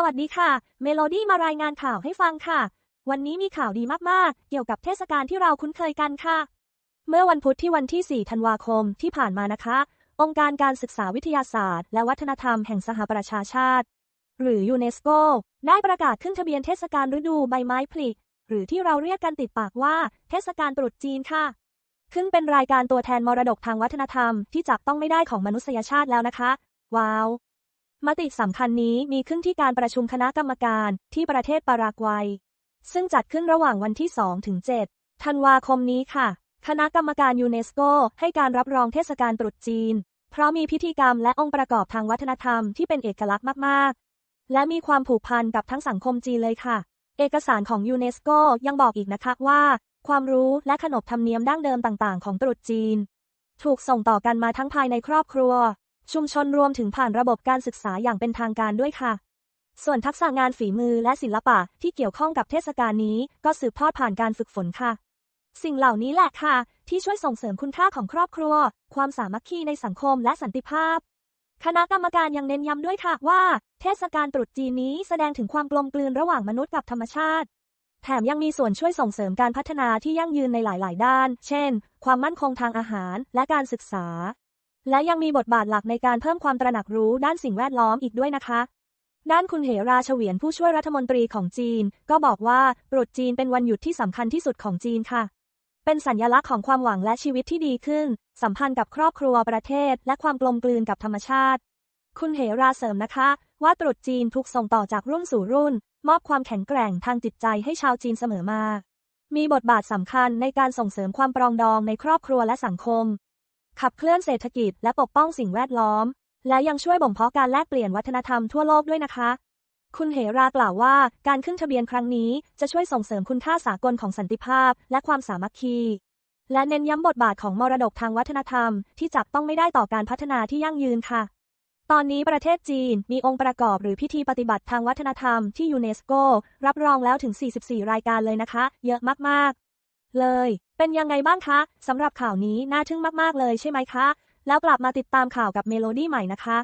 สวัสดีค่ะ เมโลดี้มารายงานข่าวให้ฟังค่ะ วันนี้มีข่าวดีมาก ๆ เกี่ยวกับเทศกาลที่เราคุ้นเคยกันค่ะ เมื่อวันพุธที่วันที่ 4 ธันวาคมที่ผ่านมานะคะ องค์การการศึกษาวิทยาศาสตร์ และวัฒนธรรมแห่งสหประชาชาติ หรือยูเนสโกได้ประกาศขึ้นทะเบียนเทศกาลฤดูใบไม้ผลิหรือที่เราเรียกกันติดปากว่า เทศกาลตรุษจีนค่ะขึ้นเป็นรายการตัวแทนมรดกทางวัฒนธรรมที่จับต้องไม่ได้ของมนุษยชาติแล้วนะคะ ว้าว มติสำคัญนี้มีขึ้นที่การประชุมคณะกรรมการที่ประเทศปารากวัย ซึ่งจัดขึ้นระหว่างวันที่ 2 ถึง 7 ธันวาคมนี้ค่ะ คณะกรรมการยูเนสโกให้การรับรองเทศกาลตรุษจีน เพราะมีพิธีกรรมและองค์ประกอบทางวัฒนธรรมที่เป็นเอกลักษณ์มาก ๆ และมีความผูกพันกับทั้งสังคมจีนเลยค่ะ เอกสารของยูเนสโกยังบอกอีกนะคะว่า ความรู้และขนบธรรมเนียมดั้งเดิมต่าง ๆ ของตรุษจีน ถูกส่งต่อกันมาทั้งภายในครอบครัว ชุมชนรวมถึงผ่านระบบการศึกษาอย่างเป็นทางการด้วยค่ะ ส่วนทักษะงานฝีมือและศิลปะที่เกี่ยวข้องกับเทศกาลนี้ ก็สืบทอดผ่านการฝึกฝนค่ะ สิ่งเหล่านี้แหละค่ะ ที่ช่วยส่งเสริมคุณค่าของครอบครัว ความสามัคคีในสังคมและสันติภาพ คณะกรรมการยังเน้นย้ำด้วยค่ะว่า เทศกาลตรุษจีนนี้แสดงถึงความกลมกลืนระหว่างมนุษย์กับธรรมชาติแถมยังมีส่วนช่วยส่งเสริมการพัฒนาที่ยั่งยืนในหลาย ๆ ด้าน เช่น ความมั่นคงทางอาหารและการศึกษา และยังมีบทบาทหลักในการเพิ่มความตระหนักรู้ด้านสิ่งแวดล้อมอีกด้วยนะคะ ด้านคุณเหราเฉวียนผู้ช่วยรัฐมนตรีของจีน ก็บอกว่าตรุษจีนเป็นวันหยุดที่สำคัญที่สุดของจีนค่ะ เป็นสัญลักษณ์ของความหวังและชีวิตที่ดีขึ้น สัมพันธ์กับครอบครัวประเทศ และความกลมกลืนกับธรรมชาติ คุณเหราเสริมนะคะ ว่าตรุษจีนถูกส่งต่อจากรุ่นสู่รุ่น มอบความแข็งแกร่งทางจิตใจให้ชาวจีนเสมอมามีบทบาทสำคัญในการส่งเสริมความปรองดองในครอบครัวและสังคม ขับเคลื่อนเศรษฐกิจและปกป้องสิ่งแวดล้อม และยังช่วยบ่มเพาะการแลกเปลี่ยนวัฒนธรรมทั่วโลกด้วยนะคะ คุณเหรากล่าวว่า การขึ้นทะเบียนครั้งนี้จะช่วยส่งเสริมคุณค่าสากลของสันติภาพ และความสามัคคี และเน้นย้ำบทบาทของมรดกทางวัฒนธรรม ที่จับต้องไม่ได้ต่อการพัฒนาที่ยั่งยืนค่ะตอนนี้ประเทศจีนมีองค์ประกอบหรือพิธีปฏิบัติทางวัฒนธรรมที่ยูเนสโก รับรองแล้วถึง 44 รายการเลยนะคะ เยอะมากๆ เลย เป็นยังไงบ้างคะสำหรับข่าวนี้น่าทึ่งมาก ๆ เลยใช่ไหมคะ แล้วกลับมาติดตามข่าวกับเมโลดี้ใหม่นะคะ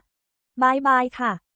บายบายค่ะ